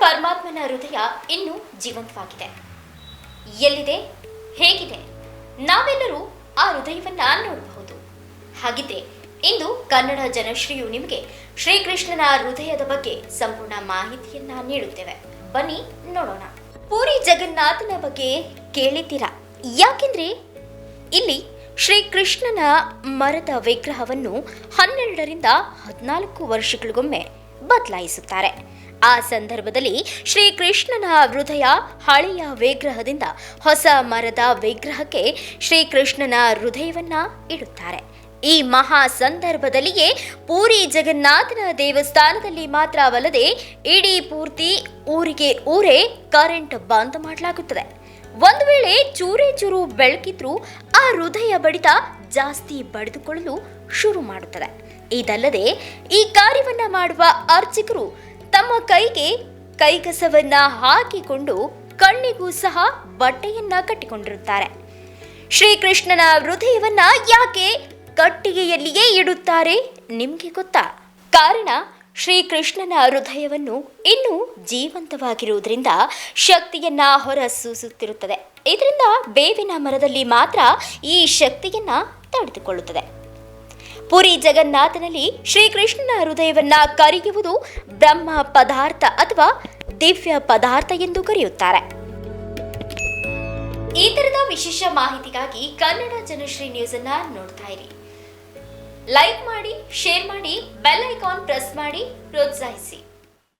ಪರಮಾತ್ಮನ ಹೃದಯ ಇನ್ನೂ ಜೀವಂತವಾಗಿದೆ. ಎಲ್ಲಿದೆ? ಹೇಗಿದೆ? ನಾವೆಲ್ಲರೂ ಆ ಹೃದಯವನ್ನ ನೋಡಬಹುದು. ಹಾಗಿದ್ರೆ ಇಂದು ಕನ್ನಡ ಜನಶ್ರೀಯು ನಿಮಗೆ ಶ್ರೀಕೃಷ್ಣನ ಹೃದಯದ ಬಗ್ಗೆ ಸಂಪೂರ್ಣ ಮಾಹಿತಿಯನ್ನ ನೀಡುತ್ತೇವೆ. ಬನ್ನಿ ನೋಡೋಣ. ಪೂರಿ ಜಗನ್ನಾಥನ ಬಗ್ಗೆ ಕೇಳಿದ್ದೀರಾ? ಯಾಕೆಂದ್ರೆ ಇಲ್ಲಿ ಶ್ರೀಕೃಷ್ಣನ ಮರದ ವಿಗ್ರಹವನ್ನು ಹನ್ನೆರಡರಿಂದ ಹದಿನಾಲ್ಕು ವರ್ಷಗಳಿಗೊಮ್ಮೆ ಬದಲಾಯಿಸುತ್ತಾರೆ. ಆ ಸಂದರ್ಭದಲ್ಲಿ ಶ್ರೀಕೃಷ್ಣನ ಹೃದಯ ಹಳೆಯ ವಿಗ್ರಹದಿಂದ ಹೊಸ ಮರದ ವಿಗ್ರಹಕ್ಕೆ ಶ್ರೀಕೃಷ್ಣನ ಹೃದಯವನ್ನ ಇಡುತ್ತಾರೆ. ಈ ಮಹಾ ಸಂದರ್ಭದಲ್ಲಿಯೇ ಪೂರಿ ಜಗನ್ನಾಥನ ದೇವಸ್ಥಾನದಲ್ಲಿ ಮಾತ್ರವಲ್ಲದೆ ಇಡೀ ಪೂರ್ತಿ ಊರಿಗೆ ಊರೇ ಕರೆಂಟ್ ಬಂದ್ ಮಾಡಲಾಗುತ್ತದೆ. ಒಂದು ವೇಳೆ ಚೂರೇ ಚೂರು ಬೆಳಕಿದ್ರೂ ಆ ಹೃದಯ ಬಡಿತ ಜಾಸ್ತಿ ಬಡಿದುಕೊಳ್ಳಲು ಶುರು ಮಾಡುತ್ತದೆ. ಇದಲ್ಲದೆ, ಈ ಕಾರ್ಯವನ್ನ ಮಾಡುವ ಅರ್ಚಕರು ತಮ್ಮ ಕೈಗೆ ಕೈಗಸವನ್ನ ಹಾಕಿಕೊಂಡು ಕಣ್ಣಿಗೂ ಸಹ ಬಟ್ಟೆಯನ್ನ ಕಟ್ಟಿಕೊಂಡಿರುತ್ತಾರೆ. ಶ್ರೀಕೃಷ್ಣನ ಹೃದಯವನ್ನ ಯಾಕೆ ಕಟ್ಟಿಗೆಯಲ್ಲಿಯೇ ಇಡುತ್ತಾರೆ ನಿಮಗೆ ಗೊತ್ತಾ? ಕಾರಣ, ಶ್ರೀಕೃಷ್ಣನ ಹೃದಯವನ್ನು ಇನ್ನೂ ಜೀವಂತವಾಗಿರುವುದರಿಂದ ಶಕ್ತಿಯನ್ನ ಹೊರಸೂಸುತ್ತಿರುತ್ತದೆ. ಇದರಿಂದ ಬೇವಿನ ಮರದಲ್ಲಿ ಮಾತ್ರ ಈ ಶಕ್ತಿಯನ್ನ ತಡೆದುಕೊಳ್ಳುತ್ತದೆ. ಪುರಿ ಜಗನ್ನಾಥನಲ್ಲಿ ಶ್ರೀಕೃಷ್ಣನ ಹೃದಯವನ್ನ ಕರೆಯುವುದು ಬ್ರಹ್ಮ ಪದಾರ್ಥ ಅಥವಾ ದಿವ್ಯ ಪದಾರ್ಥ ಎಂದು ಕರೆಯುತ್ತಾರೆ. ಈ ತರದ ವಿಶೇಷ ಮಾಹಿತಿಗಾಗಿ ಕನ್ನಡ ಜನಶ್ರೀ ನ್ಯೂಸ್ ಅನ್ನ ನೋಡ್ತಾ ಇರಿ. ಲೈಕ್ ಮಾಡಿ, ಶೇರ್ ಮಾಡಿ, ಬೆಲ್ ಐಕಾನ್ ಪ್ರೆಸ್ ಮಾಡಿ, ಪ್ರೋತ್ಸಾಹಿಸಿ.